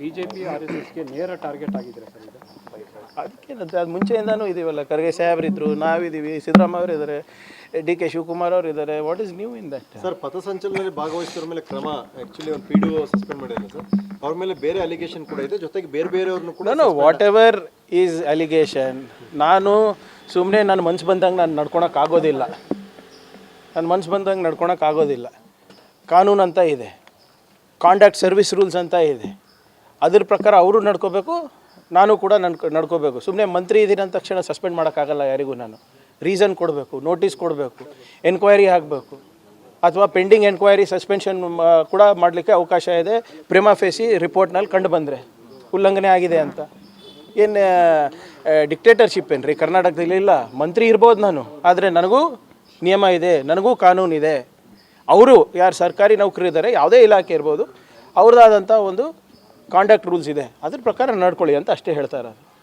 BJP R S ಎಸ್ಗೆ ನೇರ target ಆಗಿದ್ರೆ ಸರ್ ಇದು? ಅದಕ್ಕೇನಂತೆ ಅದು ಮುಂಚೆಯಿಂದನೂ ಇದೀವಲ್ಲ ಖರ್ಗೆ ಸಾಹೇಬ್ರಿದ್ರು ನಾವಿದ್ದೀವಿ ಸಿದ್ದರಾಮಯ್ಯ ಅವರು ಇದ್ದಾರೆ ಡಿ ಕೆ ಶಿವಕುಮಾರ್ ಅವರು ಇದ್ದಾರೆ what is new in that sir ಪಥಸಂಚಲನದಲ್ಲಿ ಭಾಗವಹಿಸಿದ್ರ ಮೇಲೆ ಕ್ರಮ ಆ್ಯಕ್ಚುಲಿ ಒಂದು ಪಿ ಡಿ ಒ ಸಸ್ಪೆಂಡ್ ಮಾಡಿದ್ದಾರೆ ಸರ್. ಅವ್ರ ಮೇಲೆ ಬೇರೆ ಅಲಿಗೇಷನ್ ಕೂಡ ಇದೆ ಜೊತೆಗೆ ಬೇರೆ ಬೇರೆಯವ್ರನ್ನು ಕೂಡ ನಾನು ವಾಟ್ ಎವರ್ ಈಸ್ ಅಲಿಗೇಷನ್ ನಾನು ಸುಮ್ಮನೆ ನನ್ನ ಮನ್ಸು ಬಂದಂಗೆ ನಾನು ನಡ್ಕೊಳಕ್ಕೆ ಆಗೋದಿಲ್ಲ. ನನ್ನ ಮನ್ಸು ಬಂದಂಗೆ ನಡ್ಕೊಳಕ್ಕೆ ಆಗೋದಿಲ್ಲ. ಕಾನೂನು ಅಂತ ಇದೆ. ಕಾಂಡಕ್ಟ್ ಸರ್ವಿಸ್ ರೂಲ್ಸ್ ಅಂತ ಇದೆ. ಅದ್ರ ಪ್ರಕಾರ ಅವರು ನಡ್ಕೋಬೇಕು, ನಾನು ಕೂಡ ನಡ್ಕೊ, ನಡ್ಕೋಬೇಕು. ಸುಮ್ಮನೆ ಮಂತ್ರಿ ಇದ್ದೀನಿ ಅಂದ ತಕ್ಷಣ ಸಸ್ಪೆಂಡ್ ಮಾಡೋಕ್ಕಾಗಲ್ಲ ಯಾರಿಗೂ ನಾನು. ರೀಸನ್ ಕೊಡಬೇಕು, ನೋಟಿಸ್ ಕೊಡಬೇಕು, ಎನ್ಕ್ವೈರಿ ಆಗಬೇಕು. ಅಥವಾ ಪೆಂಡಿಂಗ್ ಎನ್ಕ್ವೈರಿ ಸಸ್ಪೆನ್ಷನ್ ಕೂಡ ಮಾಡಲಿಕ್ಕೆ ಅವಕಾಶ ಇದೆ. ಪ್ರೇಮಾ ಫೇಸಿ ರಿಪೋರ್ಟ್ನಲ್ಲಿ ಕಂಡು ಬಂದರೆ. ಉಲ್ಲಂಘನೆ ಆಗಿದೆ ಅಂತ. ಏನು ಡಿಕ್ಟೇಟರ್ಶಿಪ್ ಏನು ರೀ ಕರ್ನಾಟಕದಲ್ಲಿ ಇಲ್ಲ. ಮಂತ್ರಿ ಇರ್ಬೋದು ನಾನು. ಆದರೆ ನನಗೂ ನಿಯಮ ಇದೆ. ನನಗೂ ಕಾನೂನು ಇದೆ. ಅವರು, ಯಾರು ಸರ್ಕಾರಿ ನೌಕರಿ ಇದ್ದಾರೆ ಯಾವುದೇ ಇಲಾಖೆ ಇರ್ಬೋದು ಅವ್ರದ್ದಾದಂಥ ಒಂದು ಕಾಂಡಕ್ಟ್ ರೂಲ್ಸ್ ಇದೆ. ಅದ್ರ ಪ್ರಕಾರ ನಡ್ಕೊಳ್ಳಿ ಅಂತ ಅಷ್ಟೇ ಹೇಳ್ತಾ ಇರೋದು.